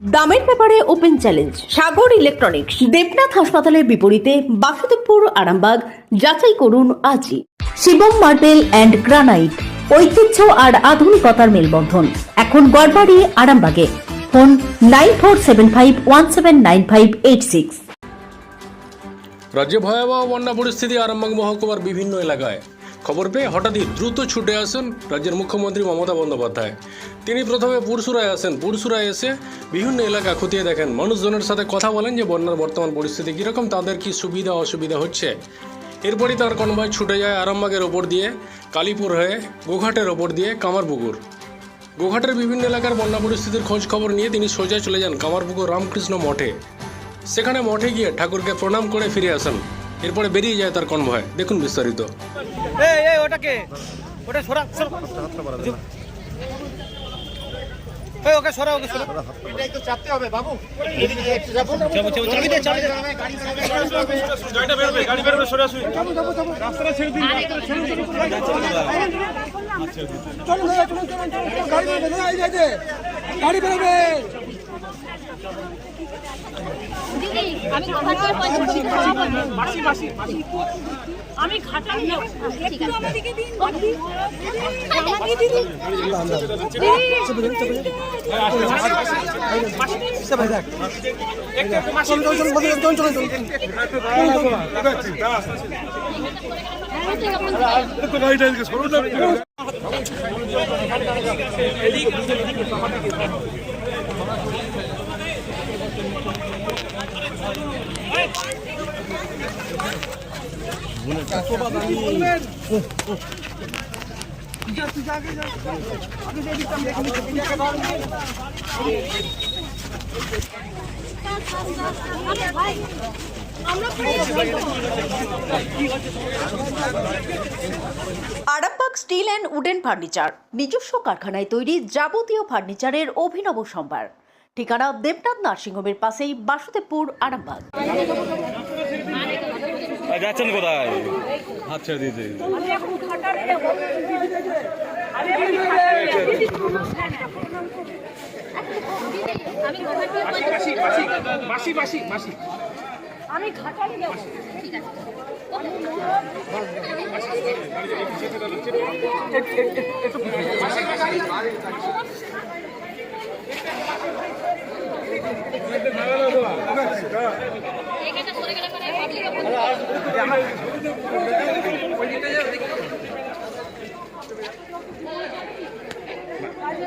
দামের ব্যাপারে open challenge, Sagar electronics, Debnath হাসপাতালের বিপরীতে বাসুদেবপুর, আরামবাগ, যাচাই করুন আজই। শিবম মার্বেল অ্যান্ড গ্রানাইট, ঐতিহ্য আর আধুনিকতার মেলবন্ধন। এখন গড়বাড়ি, আরামবাগে। Phone nine four seven five one seven nine five eight six. রাজ্যে ভয়াবহ বন্যা পরিস্থিতি আরামবাগ মহকুমার বিভিন্ন এলাকায়। খবর পেয়ে হঠাৎই দ্রুত ছুটে আসেন রাজ্যের মুখ্যমন্ত্রী মমতা বন্দ্যোপাধ্যায়। তিনি প্রথমে পুরসুরায় আসেন। পুরসুরায় এসে বিভিন্ন এলাকা খতিয়ে দেখেন। মানুষজনের সাথে কথা বলেন যে, বন্যার বর্তমান পরিস্থিতি কীরকম, তাদের কি সুবিধা, অসুবিধা হচ্ছে? এরপরই তার কনভয় ছুটে যায় আরামবাগের ওপর দিয়ে, কালীপুর হয়ে গোঘাটের ওপর দিয়ে কামারপুকুর। গোঘাটের বিভিন্ন এলাকার বন্যা পরিস্থিতির খোঁজ খবর নিয়ে তিনি সোজা চলে যান কামারপুকুর রামকৃষ্ণ মঠে। সেখানে মঠে গিয়ে ঠাকুরকে প্রণাম করে ফিরে আসেন। এরপরে বেরিয়ে যায় তার কনভয় দেখুন বিস্তারিত এই এই ওটাকে ওটা সরা সরা ওকে সরা চাবি দে চাবি দে গাড়ি বেরোবে দিন আমাকে দিদি Arambagh steel and wooden furniture নিজস্ব কারখানায় তৈরি যাবতীয় ফার্নিচারের অভিনব সম্ভার। ঠিকানা দেবনাথ নার্সিংহোমের পাশেই বাসুদেবপুর আরামবাগ যাচ্ছেন কোথায় হাত ছেড়ে দিয়েছে আমি ঘাটালে যাব এখন ঘাটালে যাব দিদি আমি ঘাটাল মাসি মাসি মাসি আমি ঘাটালে যাব ঠিক আছে এখানে সরে গেলে পরে পাবলিক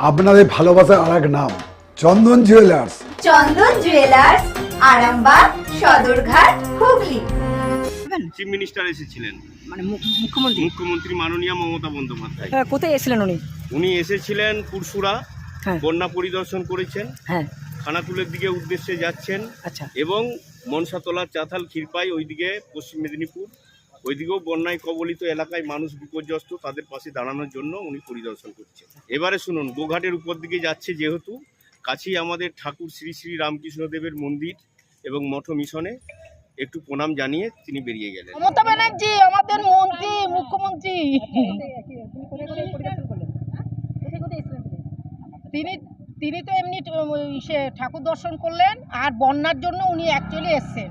আপনাদের ভালোবাসার আর এক নাম Chandan jewellers Chandan jewellers Arambagh Sadarghat Hooghly. Chief minister এসেছিলেন। মানে মুখ্যমন্ত্রী? মুখ্যমন্ত্রী মাননীয় মমতা বন্দ্যোপাধ্যায়। হ্যাঁ, কোথায় এসেছিলেন উনি? উনি এসেছিলেন পুরসুরা হ্যাঁ। বন্যা পরিদর্শন করেছেন। হ্যাঁ। খানাকুলের দিকে উদ্দেশ্যে যাচ্ছেন। আচ্ছা। এবং মনসাতলা চাতাল ক্ষীরপাই ওইদিকে পশ্চিম মেদিনীপুর। ওইদিকেও বন্যায় কবলিত এলাকায় মানুষ বিপর্যস্ত, তাদের পাশে দাঁড়ানোর জন্য উনি পরিদর্শন করছেন। এবারে শুনুন, গোঘাটের উপর দিকে যাচ্ছে যেহেতু, কাছেই আমাদের ঠাকুর শ্রী শ্রী রামকৃষ্ণদেবের মন্দির এবং মঠ মিশনে একটু প্রণাম জানিয়ে তিনি বেরিয়ে গেলেন। মমতা ব্যানার্জি, আমাদের মন্ত্রী, মুখ্যমন্ত্রী। তিনি তিনি তো এমনি ঠাকুর দর্শন করলেন, আর বন্যার জন্য উনি অ্যাকচুয়ালি এসছেন।